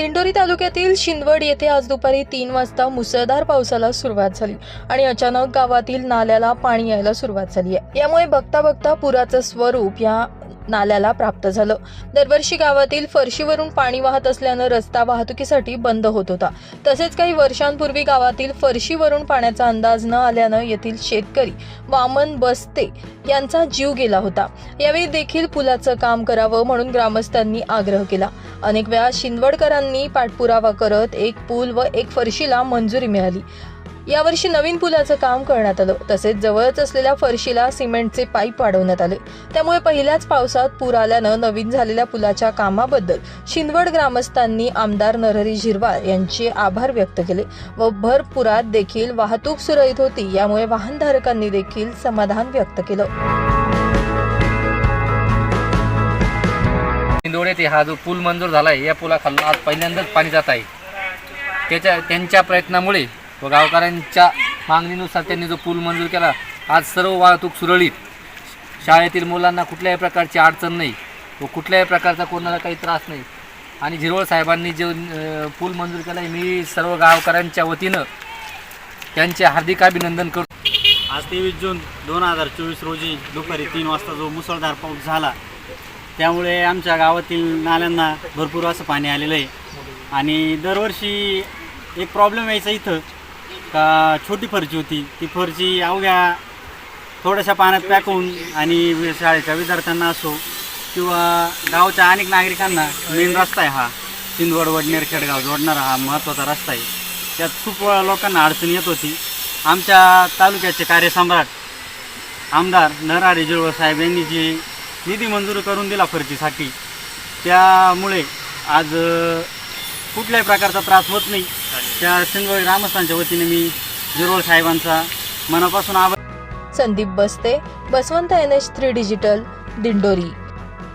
दिंडोरी तालुक्यातील शिंदवड येथे आज दुपारी तीन वाजता मुसळधार पावसाला सुरुवात झाली आणि अचानक गावातील नाल्याला पाणी यायला सुरुवात झाली आहे. यामुळे बघता बघता पुराचं स्वरूप या नाल्याला प्राप्त झालं. दरवर्षी गावातील फरशीवरून पाणी वाहत असल्यानं रस्ता वाहतुकीसाठी बंद होत होता. तसेच काही वर्षांपूर्वी गावातील फरशीवरून पाण्याचा अंदाज न आल्यानं येथील शेतकरी वामन बस्ते यांचा जीव गेला होता. यावेळी देखील पुलाचं काम करावं म्हणून ग्रामस्थांनी आग्रह केला. अनेक वेळा शिंदवडकरांनी पाठपुरावा करत एक पूल व एक फरशीला मंजुरी मिळाली. यावर्षी नवीन पुलाचं काम करण्यात आलं. तसेच जवळच असलेल्या फरशीला सिमेंटचे पाईप वाढवण्यात आले. त्यामुळे पहिल्याच पावसात पूर आल्यानं नवीन झालेल्या पुलाच्या कामाबद्दल शिंदवड ग्रामस्थांनी आमदार नरहरी झिरवाळ यांचे आभार व्यक्त केले व भर पुरात देखील वाहतूक सुरळीत होती यामुळे वाहनधारकांनी देखील समाधान व्यक्त केलं. इंदोर येथे हा जो पूल मंजूर झाला आहे या पुलाखालून आज पहिल्यांदाच पाणी जात आहे. त्याच्या त्यांच्या प्रयत्नामुळे व गावकऱ्यांच्या मागणीनुसार त्यांनी जो पूल मंजूर केला आज सर्व वाहतूक सुरळीत. शाळेतील मुलांना कुठल्याही प्रकारची अडचण नाही व कुठल्याही प्रकारचा कोणाला काही त्रास नाही. आणि झिरवळ साहेबांनी जो पूल मंजूर केला आहे मी सर्व गावकऱ्यांच्या वतीनं त्यांचे हार्दिक अभिनंदन करतो आज तेवीस जून दोन हजार चोवीस रोजी दुपारी तीन वाजता जो मुसळधार पाऊस झाला त्यामुळे आमच्या गावातील नाल्यांना भरपूर असं पाणी आलेलं आहे. आणि दरवर्षी एक प्रॉब्लेम यायचा इथं. का छोटी फरची होती. ती फरची अवघ्या थोड्याशा पाण्यात पॅकवून आणि शाळेच्या विद्यार्थ्यांना असो किंवा गावच्या अनेक नागरिकांना मेन रस्ता आहे हा. सिंदवड वडनेर खेडगाव जोडणारा हा महत्त्वाचा रस्ता आहे. त्यात खूप वेळा लोकांना अडचण येत होती. आमच्या तालुक्याचे कार्यसम्राट आमदार नराडे जिरवळ साहेब यांनी जे निधी मंजूर करून दिला फरचीसाठी त्यामुळे आज कुठल्याही प्रकारचा त्रास होत नाही. त्या सिंदवड ग्रामस्थांच्या वतीने मी जिरोळ साहेबांचा मनापासून आभार Sandeep Baste Baswant N H three digital Dindori.